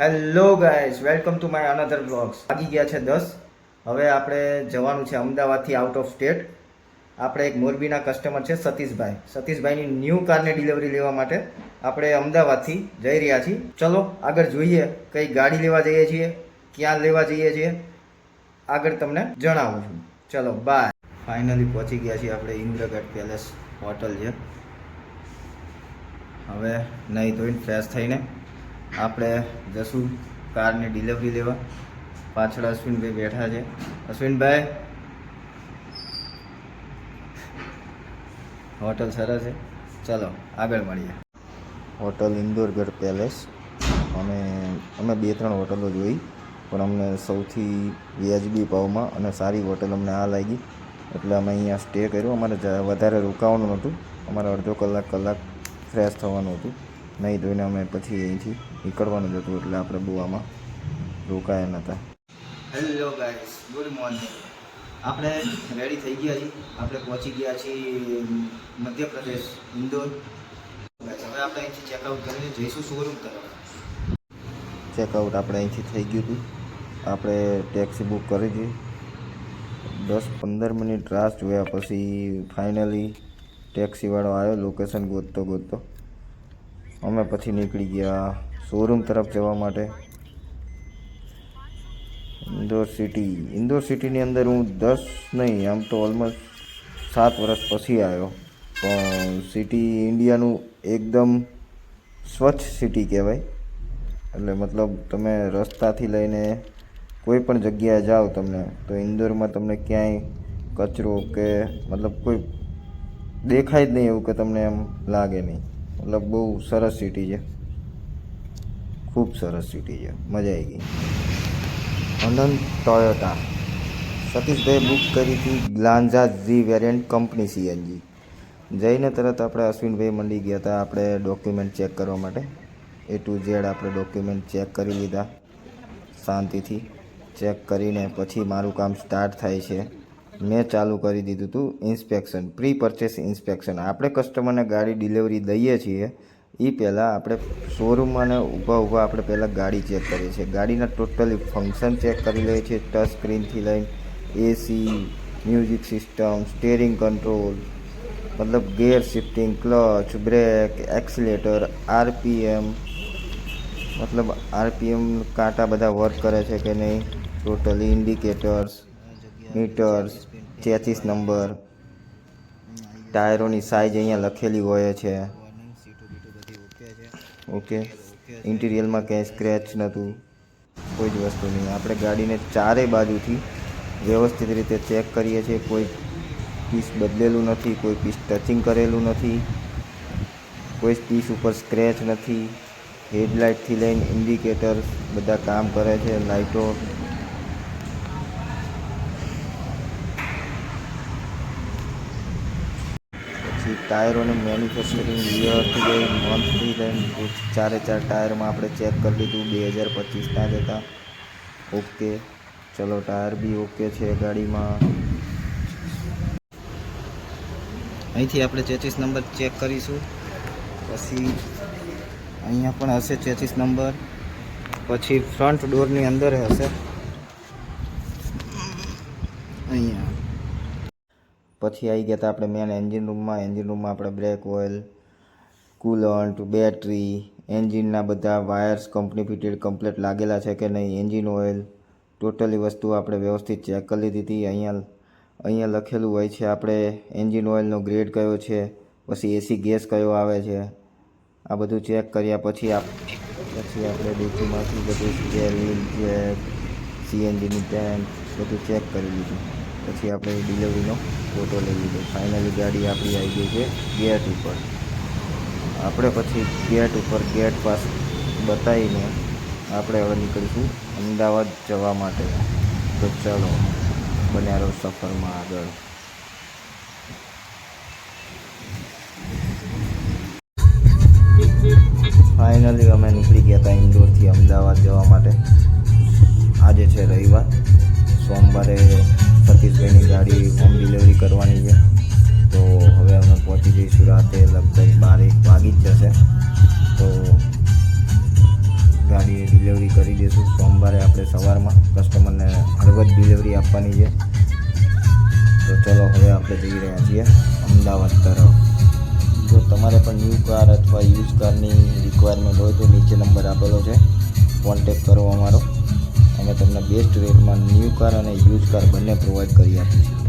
Hello guys welcome to my another blogs લાગી ગયા છે દસ. હવે આપણે જવાનું છે અમદાવાદથી આઉટ ઓફ સ્ટેટ આપણે એક મોરબીના કસ્ટમર છે સતીશભાઈ. સતીશભાઈની ન્યૂ કારની ડિલિવરી લેવા માટે આપણે અમદાવાદથી જઈ રહ્યા છીએ. ચલો, આગળ જોઈએ કઈ ગાડી લેવા જઈએ છીએ, ક્યાં લેવા જઈએ છીએ. આગળ તમને જણાવું છું. ચલો બાય ફાઇનલી પહોંચી ગયા છીએ આપણે ઇન્દ્રગઢ પેલેસ હોટલ છે. હવે નહીં ધોઈને ફ્રેશ થઈને આપણે જશું કારની ડિલિવરી લેવા. પાછળ અશ્વિનભાઈ બેઠા છે. અશ્વિનભાઈ, હોટલ સરસ છે. ચલો, આગળ મળીએ. Hotel Indorgadh palace. અમે અમે બે ત્રણ હોટલો જોઈ, પણ અમને સૌથી વ્યાજબી ભાવમાં અને સારી હોટલ અમને આ લાગી. એટલે અમે અહીંયા સ્ટે કર્યો. અમારે વધારે રોકાવાનું નહોતું. અમારે અડધો કલાક કલાક ફ્રેશ થવાનું હતું. નહીં ધોઈને અમે પછી અહીંથી નીકળવાનું જ હતું એટલે આપણે બહુ આમાં રોકાયા નહોતા હેલો ગાઈસ ગુડ મોર્નિંગ આપણે રેડી થઈ ગયા છીએ. આપણે પહોંચી ગયા છીએ મધ્યપ્રદેશ ઇન્દોર. હવે આપણે અહીંથી ચેકઆઉટ કરીને જઈશું શોરૂમ તરફ. ચેકઆઉટ આપણે અહીંથી થઈ ગયું હતું. આપણે ટેક્સી બુક કરી હતી. દસ પંદર મિનિટ રાહ જોયા પછી ફાઇનલી ટેક્સીવાળો આવ્યો લોકેશન ગોતતો ગોતતો. અમે પછી નીકળી ગયા શોરૂમ તરફ જવા માટે. ઇન્દોર સિટી. ઇન્દોર સિટીની અંદર હું દસ નહીં, આમ તો ઓલમોસ્ટ સાત વર્ષ પછી આવ્યો. પણ સિટી ઇન્ડિયાનું એકદમ સ્વચ્છ સિટી કહેવાય. એટલે મતલબ તમે રસ્તાથી લઈને કોઈ પણ જગ્યાએ જાઓ તમને, તો ઇન્દોરમાં તમને ક્યાંય કચરો કે મતલબ કોઈ દેખાય જ નહીં એવું કે તમને એમ લાગે નહીં. મતલબ બહુ સરસ સિટી છે. ખૂબ સરસ સિટી છે. મજા આવી ગઈ. અનંત ટોયોટા સતીશભાઈ બુક કરી હતી Glanza G variant company CNG જઈને તરત આપણે અશ્વિનભાઈ મંડી ગયા હતા આપણે ડોક્યુમેન્ટ ચેક કરવા માટે. એ ટુ ઝેડ આપણે ડોક્યુમેન્ટ ચેક કરી લીધા. શાંતિથી ચેક કરીને પછી મારું કામ સ્ટાર્ટ થાય છે. મેં ચાલુ કરી દીધું હતું ઇન્સ્પેક્શન પ્રી પરચેસ ઇન્સ્પેક્શન. આપણે કસ્ટમરને ગાડી ડિલિવરી દઈએ છીએ એ પહેલાં આપણે શોરૂમમાં ઊભા ઊભા આપણે પહેલાં ગાડી ચેક કરીએ છીએ. ગાડીના ટોટલી ફંક્શન ચેક કરી લઈએ છીએ, ટચ સ્ક્રીનથી લઈને AC music system, steering control, મતલબ gear shifting, clutch, brake, accelerator, RPM, મતલબ આરપીએમ કાંટા બધા વર્ક કરે છે કે નહીં, ટોટલી ઇન્ડિકેટર્સ મીટર્સ, તેત્રીસ નંબર, ટાયરોની સાઇઝ અહીંયા લખેલી હોય છે. ઓકે, ઇન્ટિરિયરમાં ક્યાંય સ્ક્રેચ નહોતું, કોઈ જ વસ્તુ નહીં. આપણે ગાડીને ચારેય બાજુથી વ્યવસ્થિત રીતે ચેક કરીએ છીએ. કોઈ પીસ બદલેલું નથી, કોઈ પીસ ટચિંગ કરેલું નથી, કોઈ પીસ ઉપર સ્ક્રેચ નથી. હેડલાઇટથી લઈને ઇન્ડિકેટર્સ બધા કામ કરે છે લાઇટો પછી ટાયરોનું મેન્યુફેક્ચરિંગ યરથી લઈને મંથથી લઈને ચારે ચાર ટાયરમાં આપણે ચેક કરી લીધું, બે હજાર પચીસના જ હતા. ઓકે ચલો, ટાયર બી ઓકે છે ગાડીમાં. અહીંથી આપણે ચેચીસ નંબર ચેક કરીશું. પછી અહીંયા પણ હશે ચેચીસ નંબર. પછી ફ્રન્ટ ડોરની અંદર હશે. અહીંયા. પછી આવી ગયા હતા આપણે મેન એન્જિન રૂમમાં એન્જિન રૂમમાં આપણે બ્રેક ઓઇલ કુલન્ટ બેટરી એન્જિનના બધા વાયર્સ કંપની ફિટેડ કમ્પ્લેટ લાગેલા છે કે નહીં એન્જિન ઓઇલ ટોટલી વસ્તુ આપણે વ્યવસ્થિત ચેક કરી લીધી અહીંયા અહીંયા લખેલું હોય છે આપણે એન્જિન ઓઇલનો ગ્રેડ કયો છે, પછી એસી ગેસ કયો આવે છે. આ બધું ચેક કર્યા પછી આપ, પછી આપણે ડીપીમાંથી બધું સ્ટેરિંગ ચેક સીએનજીની ટેન્ક બધું ચેક કરી લીધું. પછી આપણે ડિલિવરીનો ફોટો લઈ લીધો. ફાઇનલી ગાડી આપણી આવી ગઈ છે ગેટ ઉપર. આપણે પછી ગેટ ઉપર ગેટ પાસ બતાવીને આપણે હવે નીકળીશું અમદાવાદ જવા માટે. તો ચાલો બન્યા રહો સફરમાં આગળ. ફાઇનલી અમે નીકળી ગયા હતા ઇન્દોરથી અમદાવાદ જવા માટે. આપવાની છે તો ચલો હવે આપણે જઈ રહ્યા છીએ અમદાવાદ તરફ. જો તમારે પણ ન્યૂ કાર અથવા યુઝ કારની રિક્વાયરમેન્ટ હોય તો નીચે નંબર આપેલો છે. કોન્ટેક કરો અમારો. અમે તમને બેસ્ટ રેટમાં ન્યૂ કાર અને યુઝ કાર બંને પ્રોવાઈડ કરી આપીશું.